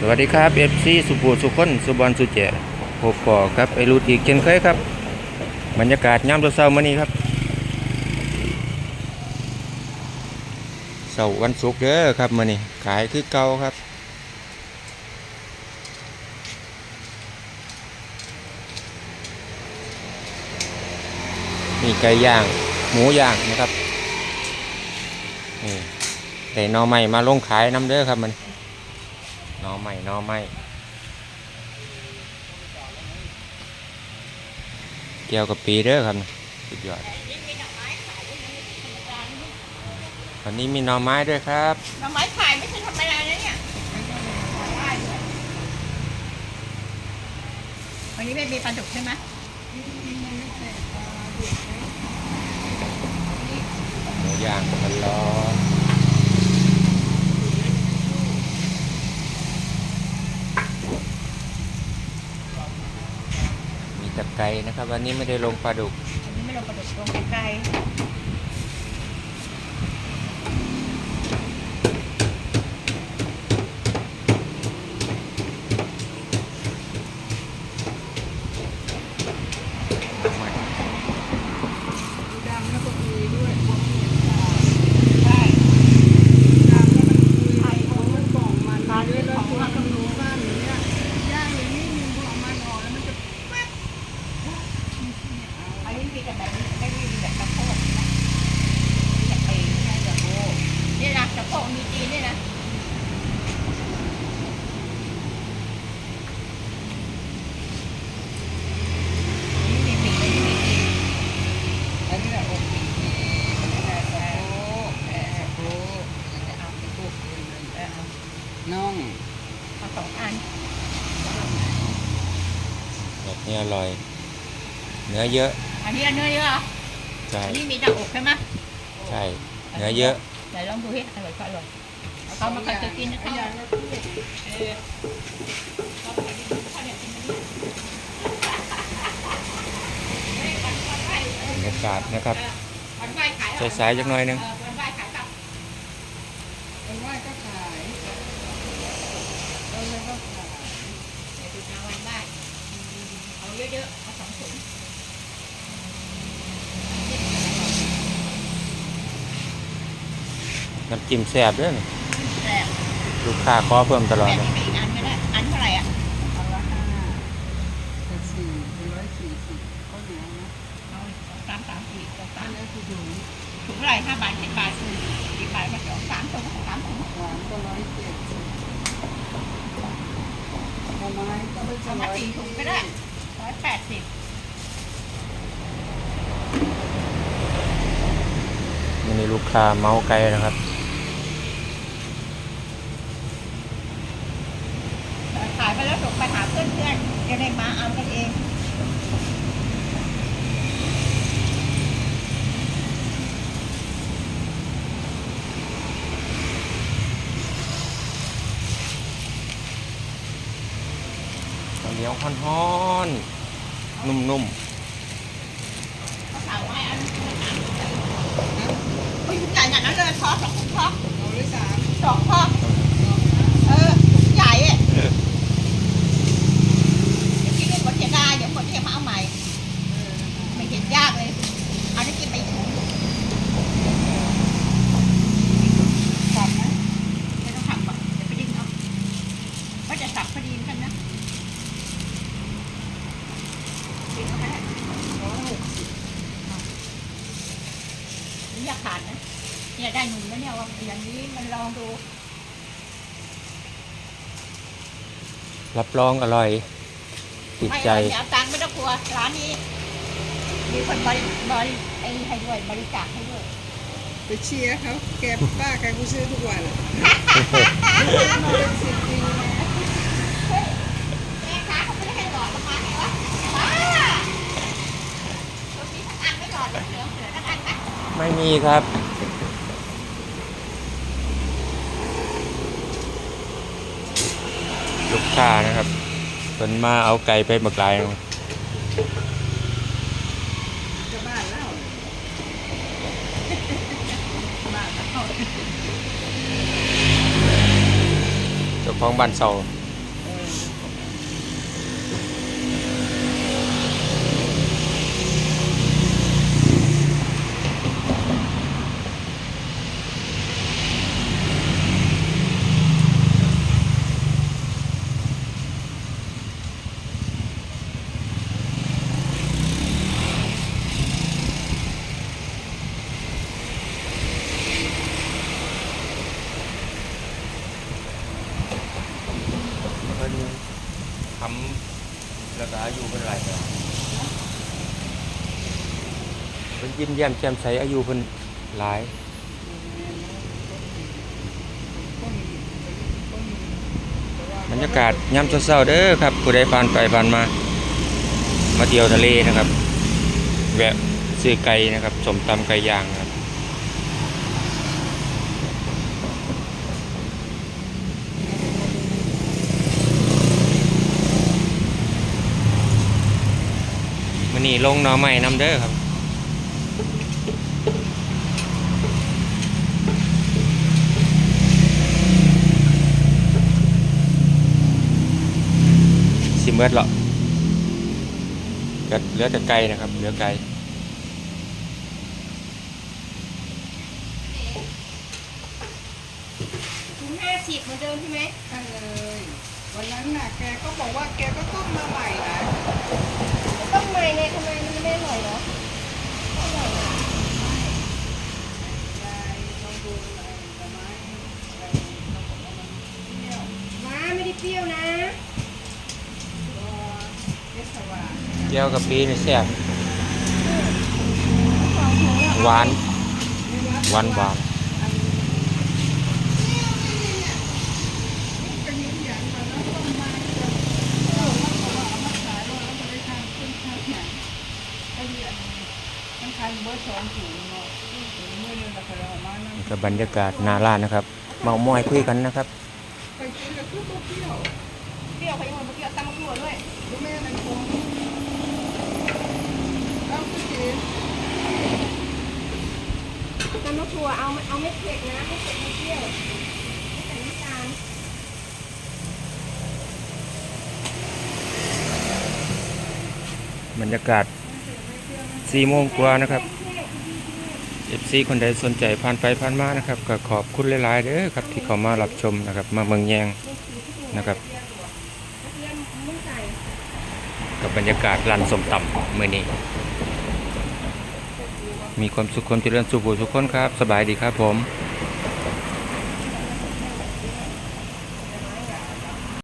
สวัสดีครับเอฟซีสุภูสุคนสุบอลสุเจพบปอครับไอรูดอีกเช่นเคยครับ บรรยากาศยามเช้าๆมื้อนี้ครับเสาร์วันศุกร์เด้อครับมื้อนี้ขายคือเก่าครับมีไก่ย่าง หมูย่างนะครับนี่แต่นอใหม่มาลงขายน้ำเด้อครับมัน นอใหม่หนอใหม่เกี่ยวกับปีเด้อครับสุดยอดวันนี้มีหน่อไม้ด้วยครับหน่อไม้ขายไม่ใช่ธรรมดานะเนี่ยวันนี้ไม่มีปลาดุกใช่ไหมหมูย่างพันล้อมีตะ ไก่นะครับ วันนี้ไม่ได้ลงปลาดุกวันนี้ไม่ลงปลาดุกลงไกล ดำแล้วก็คุยด้วยพวกนี้ ๆใช่ ดำแล้วมันคุยไทยของมันกล่องมันมาด้วยแล้วพวกกำลังบ้านอย่างเนี้ยย่างอย่างนี้นึงพอเอามันออกแล้วมันจะแป๊บ อันนี้มีแต่แบบนี้ไม่ได้มีแบบกระโพกนะมีแต่เองนะกระโพกนี่นะกระโพกมีจีนนี่นะนี่มีปีกนี่มีจีน อันนี้แหละอกปีกอันนี้แหละสะโพกแอบสะโพกจะเอาไปพวกเองเลยเออเอาน่อง เอาสองอันแบบนี้อร่อย เนื้อเยอะ อันนี้อันเนื้อเยอะเหรอใช่อันนี้มีแต่อกใช่ไหมใช่ เนื้อเยอะเดี๋ยวลองดูให้อร่อยก็อร่อยเอาเขามาเคยจะกินนะเขาอย่างละพูดเออเขาเคยกินเขาเนี่ยกินอันนี้บรรยากาศนะครับวันไหว้ขายสายๆจักหน่อยหนึง เออวันไหว้ขายกับ ไปไหว้ก็ขายเอาแล้วก็ขาย เดี๋ย วดูนะวันไหว้เอาเยอะๆเอาสองถุงน้ำจิ้มแซ่บเด้วยแต่ลูกค้าขอเพิ่มตลอดแม่เลยนี่มีอีกอันไม่ได้อันเท่าไหร่อะเอาละห้าเป็นสี่เป็นร้อยสี่สิบข้าวเหนียวนะเอาสามสามสี่สามอันนี้คือถุงถุงเท่าไหร่ห้าบาทสิบบาทสิบบาทมาสองสามถุงสามถุง หวานก็ร้อยเจ็ดสิบผ ลไม้ก็ไม่เอาใช่มาร้อยสี่ถุงก็ได้ร้อยแปดสิบมันมีลูกค้าเมาไก่นะครับ ขายไปแล้วส่งไปหาเพื่อนเพื่อนๆจะได้มาเอากันเอง ข้าวเหนียวฮ้อนๆ นุ่มเขาสั่งไว้อันนี้เฮ้ยถุงใหญ่ขนาดนั้นเลยซอสสองถุงพอเอสองพอเออใหญ่อะเดี๋ยวกินไม่หมดเสียดายเดี๋ยวหมดเทียมาเอาใหม่ไม่เห็นยากเลยเอานี้กินไปถุงสับไหมไม่ต้องถักหรอกเดี๋ยวไปดิ้นเอาก็จะสับพอดีเหมือนกันนะดิ้นเอาไปได้ ร้อยหกสิบ นี่อย่าขาดนะเนี่ย ได้หนุ่มแล้วเนี่ยว่าอย่างนี้มันลองดู รับรองอร่อย ติดไม่ใจเอาเดี๋ยวเอาตังค์ไม่ต้องกลัวร้านนี้ มีคนบริบริไอ้ให้ด้วยบริจาคให้ด้วย ไปเชียร์เขาแกป้าแกกูซื้อทุกวันมาเป็นสิบปีแล้วแม่ค้าเขาไม่ได้ให้หลอดลงมาไงวะว้าตัวนี้ทั้งอันไม่หลอดเหลือเหลือเหลือทั้งอันนะไม่มีครับ ลูกค้านะครับเพิ่นมาเอาไก่ไปบักลายนะครับจะบ้านแล้วบ้านแล้วเจ้าของบ้านเสา เพิ่น ทำแล้วก็อายุเพิ่นหลายแล้วเพิ่นยิ้มแย้มแจ่มใสอายุเพิ่นหลายบรรยากาศยามเช้าๆเด้อครับผู้ใดผ่านไปผ่านมา มาเที่ยวทะเลนะครับ แวะซื้อไก่นะครับสมตำไก่ย่างครับ นนี่ลงหน่อไม้น้ำเด้อครับสิเมิดหรอกก็เหลือแต่ไก่นะครับ เหลือไก่ถุงห้าสิบเหมือนเดิมใช่ไหมใช่เลย วันนั้นน่ะแกก็บอกว่าแกก็ต้มมาใหม่นะ ต้องใหม่ไงทำไมมันไม่อร่อยเหรออร่อยนะยลองดูอ้ผลไม้อะไรเขาบอกว่ามันเปรี้ยวว้าไม่ได้เปรี้ยวนะเจียวกับปีนี่แซ่บสองถุงอะหวานหวานหวานก็ยืนยันมาแล้วต้มมาจะเออแล้วก็เอามาขายแล้วแล้วก็ได้ทำขึ้นทางไหนก็เรียนมันทานเบอร์สองถุงเนาะเมื่อนึงเราเคยเอามานั่ง นี่ก็บรรยากาศนาร้านะครับ เมามอยคุยกันนะครับไปกินกับคือตัวเปรี้ยวเปรี้ยวเขายังมาเปรี้ยตำมะกรูดด้วยรู้แม่ในคงเอาคือเจ๊ตำมะกรูดเอาเอาไม่เผ็ดนะไม่เผ็ดไม่เปรี้ยวไม่ใส่น้ำตาลบรรยากาศสี่โมงกว่านะครับ เอฟซีคนใดสนใจผ่านไปผ่านมานะครับก็ขอบคุณหลายๆเด้อครับที่เขามารับชมนะครับมาเมืองแยงนะครับกับบรรยากาศร้านสมตำมื้อนี้ มีความสุขความเจริญสุขทุกคนครับ สบายดีครับผม